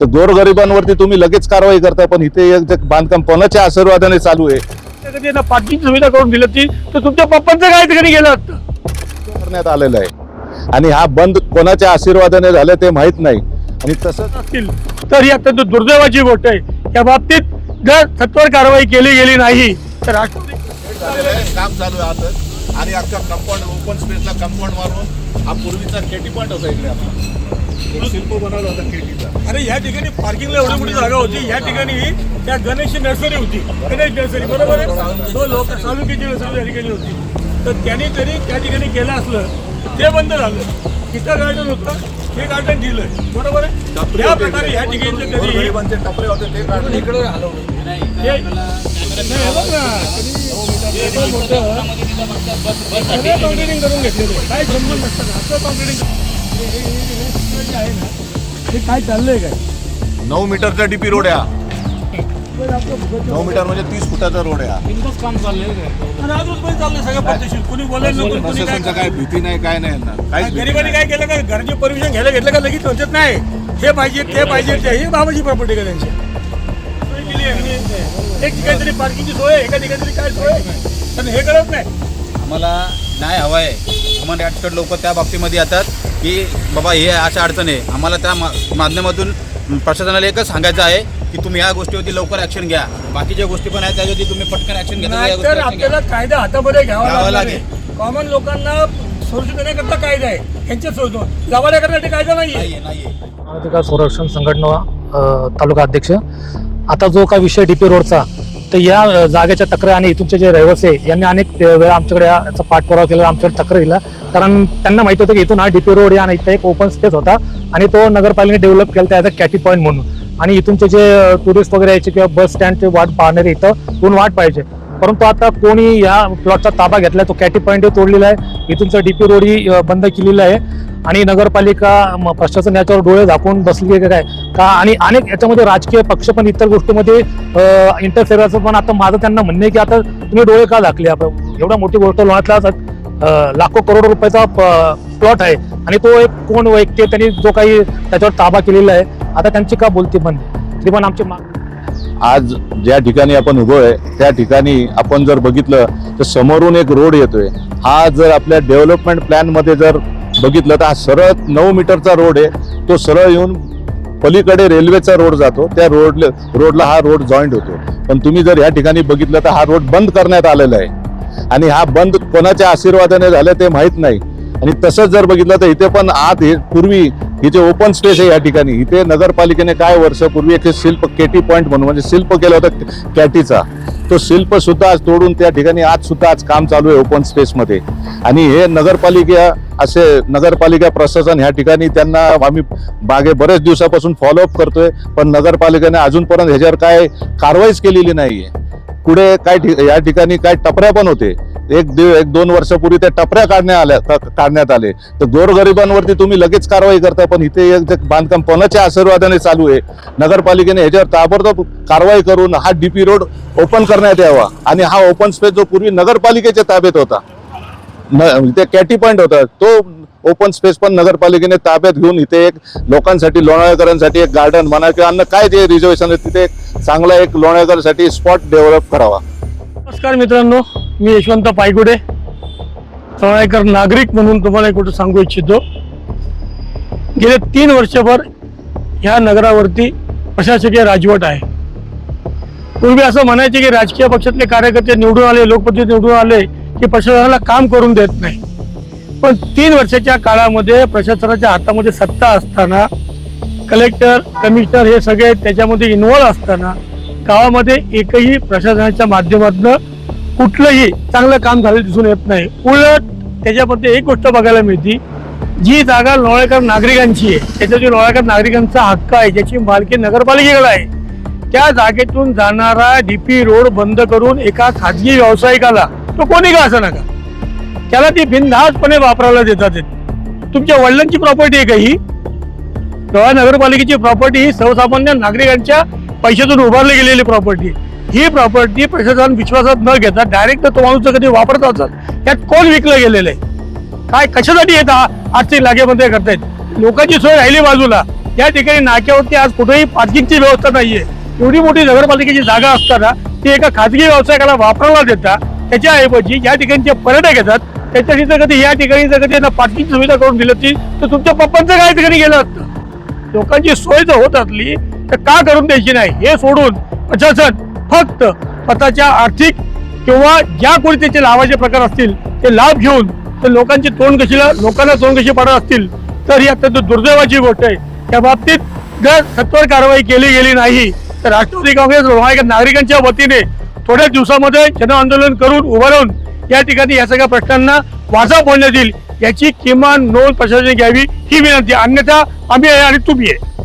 तर गोरगरिबांवरती तुम्ही लगेच कारवाई करता पण इथे एक बांधकाम कोणाच्या आशीर्वादाने चालू आहे? कधी यांना पार्किंग सुविधा करून दिली ती तर तुमच्या पप्पांचं काय ठिकाणी गेलं करण्यात आलेलं आहे. आणि हा बंद कोणाच्या आशीर्वादाने झालं ते माहीत नाही. आणि तसंच असतील तर ही अत्यंत दुर्दैवाची गोष्ट आहे. या बाबतीत जर सत्वर कारवाई केली गेली नाही तर काम चालू आहे आता. आणि अख्खा कंपाऊंड ओपन स्पेसला कंपाऊंड मारून हा पूर्वीचा केटी पॉईंट होता इकडे आपला. अरे या ठिकाणी पार्किंगला एवढी मोठी जागा होती. या ठिकाणी त्या गणेश नर्सरी होती. गणेश नर्सरी बरोबर आहे? तो लोक तालुक्याची नर्सरी या ठिकाणी होती. तर त्यांनी तरी त्या ठिकाणी केलं असलं ते बंद झालं. तिथं गार्डन होतं हे गार्डन दिलं बरोबर आहे? या प्रकारे या ठिकाणी कधी टपरे होते ते हे- नाही, मोठं. करून घेतलेलं. काय संबंध नसतं असं काँक्रिटिंग आहे ना हे काय चाललंय काय नऊ मीटरचा डीपी रोड आहे हा. नऊ मीटर म्हणजे तीस फुटाचा रोड आहे हा. आणि अजून पण चाललंय सगळं पद्धतशीर कोणी बोलायला नको कोणी काय प्रशासनचं काय भीती नाही काय नाही यांना. काहीच भीती गरिबांनी काय केलं का? घरचे परमिशन घ्यायला घेतलं का? लगेच म्हणतात नाही हे पाहिजे ते पाहिजे ते. ही बाबाची प्रॉपर्टी का त्यांची? सोय केली आहे. एक ठिकाणी तरी पार्किंगची सोय आहे, एका ठिकाणी तरी काय सोय आहे? पण हे करत नाही. आम्हाला न्याय हवा आहे राईट्सकडे लोक त्या बाबतीमध्ये येतात. की बाबा हे अशा अडचण आहे. आम्हाला त्या मा- माध्यमातून प्रशासनाला एकच सांगायचं आहे की तुम्ही या गोष्टीवरती लवकर ॲक्शन घ्या. बाकीच्या गोष्टी पण आहेत त्याच्यावरती तुम्ही पटकन ॲक्शन घेता या तर गोष्टीवर action आपल्याला घ्या. कायदा हातामध्ये घ्यावा घ्यावा लागेल. कॉमन लोकांना सुरक्षित देण्याकरता कायदा आहे. यांच्या गावाला करण्यासाठी कायदा नाहीये. मानवाधिकार संरक्षण संघटना तालुका अध्यक्ष. आता जो काय विषय डीपी रोडचा तर या जागेच्या तक्रार आणि इथूनचे जे रहिवासी आहे यांनी अनेक वेळा आमच्याकडे याचा पाठपुरावा केला आमच्याकडे तक्रार दिला. कारण त्यांना माहिती होतं की इथून हा डीपी रोड या आणि इथं एक ओपन स्पेस होता आणि तो नगरपालिकेने डेव्हलप केला त्याचा कॅटी पॉईंट म्हणून. आणि इथूनचे जे टुरिस्ट वगैरे यायचे किंवा बस स्टँडचे वाट पाहणारे इथं दोन वाट पाहिजे. परंतु आता कोणी या प्लॉटचा ताबा घेतलाय तो कॅटी पॉईंट तोडलेला आहे. इथूनचा डीपी रोड ही बंद केलेला आहे. आणि नगरपालिका प्रशासन याच्यावर डोळे झाकून बसली आहे काय? का आणि अनेक याच्यामध्ये राजकीय पक्ष पण इतर गोष्टीमध्ये इंटरफेअरचं पण आता माझं त्यांना म्हणणं आहे की आता तुम्ही डोळे का झाकले? आपण एवढा मोठी गोष्ट लोणातला लाखो करोड रुपयाचा प्लॉट आहे. आणि तो एक कोण व्यक्ती त्यांनी जो काही त्याच्यावर ताबा केलेला आहे आता त्यांची का बोलती बंद ती तरी पण आमची माग आज ज्या ठिकाणी आपण उभो आहे त्या ठिकाणी आपण जर बघितलं तर समोरून एक रोड येतोय. हा जर आपल्या डेव्हलपमेंट प्लॅनमध्ये जर बघितलं तर हा सरळ नऊ मीटरचा रोड आहे. तो सरळ येऊन पलीकडे रेल्वेचा रोड जातो. त्या रोड रोडला हा रोड जॉईंट होतो. पण तुम्ही जर या ठिकाणी बघितलं तर हा रोड बंद करण्यात आलेला आहे. आणि हा बंद कोणाच्या आशीर्वादाने झालं ते माहीत नाही. आणि तसंच जर बघितलं तर इथे पण आत हे पूर्वी इथे जे ओपन स्पेस आहे या ठिकाणी इथे नगरपालिकेने काय वर्षापूर्वी एक शिल्प केटी पॉईंट म्हणून म्हणजे शिल्प केलं होतं कॅटीचा. तो शिल्प सुद्धा आज तोडून त्या ठिकाणी आज सुद्धा आज काम चालू आहे ओपन स्पेसमध्ये आणि हे नगरपालिका असे नगरपालिका प्रशासन ह्या ठिकाणी त्यांना आम्ही मागे बरेच दिवसापासून फॉलोअप करतोय पण नगरपालिकेने अजूनपर्यंत ह्याच्यावर काय कारवाईच केलेली नाहीये. पुढे काय या ठिकाणी काय टपऱ्या पण होते. एक दीड एक दोन वर्षापूर्वी त्या टपऱ्या काढण्यात आल्या काढण्यात आले. तर गोरगरिबांवरती तुम्ही लगेच कारवाई करता पण इथे एक बांधकाम कोणाच्या आशीर्वादाने चालू आहे नगरपालिकेने ह्याच्यावर ताबडतोब कारवाई करून हा डीपी रोड ओपन करण्यात यावा. आणि हा ओपन स्पेस जो पूर्वी नगरपालिकेच्या ताब्यात होता न ते कॅटी पॉईंट होता तो ओपन स्पेस पण नगरपालिकेने ताब्यात घेऊन इथे एक लोकांसाठी लोणावळकरांसाठी एक गार्डन म्हणा किंवा अन्य काय जे रिझर्वेशन आहे तिथे एक चांगला एक लोणावळकरसाठी स्पॉट डेव्हलप करावा. नमस्कार मित्रांनो मी यशवंत पायगुडे लोणाळेकर नागरिक म्हणून तुम्हाला एक सांगू इच्छितो. गेले तीन वर्षभर ह्या नगरावरती प्रशासकीय राजवट आहे. पूर्वी असं म्हणायचे की राजकीय पक्षातले कार्यकर्ते निवडून आले लोकप्रतिनिधी निवडून आले की प्रशासनाला काम करून देत नाही. पण तीन वर्षाच्या काळामध्ये प्रशासनाच्या हातामध्ये सत्ता असताना कलेक्टर कमिशनर हे सगळे त्याच्यामध्ये इन्व्हॉल्व असताना गावामध्ये एकही प्रशासनाच्या माध्यमातून कुठलंही चांगलं काम झालेलं दिसून येत नाही. उलट त्याच्यामध्ये एक गोष्ट बघायला मिळते जी जागा लोळेकर नागरिकांची आहे त्याचा जो लोळेकर नागरिकांचा हक्क आहे ज्याची मालकी नगरपालिकेकडे आहे त्या जागेतून जाणारा डीपी रोड बंद करून एका खाजगी व्यावसायिकाला तो कोणी का असं नका? त्याला ती बिनधासपणे वापरायला देतात. तुमच्या वडिलांची प्रॉपर्टी आहे का ही? गोवा नगरपालिकेची प्रॉपर्टी ही सर्वसामान्य नागरिकांच्या पैशातून उभारली गेलेली प्रॉपर्टी ही प्रॉपर्टी प्रशासन विश्वासात न घेता डायरेक्ट तो माणूस कधी वापरत असेल त्यात कोण विकलं गेलेलं आहे? काय कशासाठी येत आजचे लागेमध्ये करतायत? लोकांची सोय राहिली बाजूला. या ठिकाणी नाक्यावरती आज कुठेही पार्किंगची व्यवस्था नाहीये. एवढी मोठी नगरपालिकेची जागा असताना ती एका खाजगी व्यावसायिकाला वापरायला देता त्याच्याऐवजी या ठिकाणी जे पर्यटक येतात. त्याच्याशी जर कधी या ठिकाणी जर कधी यांना पार्किंग सुविधा करून दिली होती तर तुमच्या पप्पांचं काय ठिकाणी गेलं असतं लोकांची सोय जर होत असली तर का करून द्यायची नाही? हे सोडून प्रशासन फक्त स्वतःच्या आर्थिक किंवा ज्या कोणी त्याचे लाभाचे प्रकार असतील ते लाभ घेऊन तर लोकांची तोंड कशीला लोकांना तोंड कशी पाडत असतील तर ही अत्यंत दुर्दैवाची गोष्ट आहे. त्या बाबतीत जर सत्वर कारवाई केली गेली नाही तर राष्ट्रवादी काँग्रेस नागरिकांच्या वतीने थोड्या दिवसामध्ये जन आंदोलन करून उभारून या ठिकाणी या सगळ्या प्रश्नांना वाजा बोलण्यात येईल याची किमान नोंद प्रशासनाने घ्यावी ही विनंती. अन्यथा आम्ही आहे आणि तुम्ही आहे.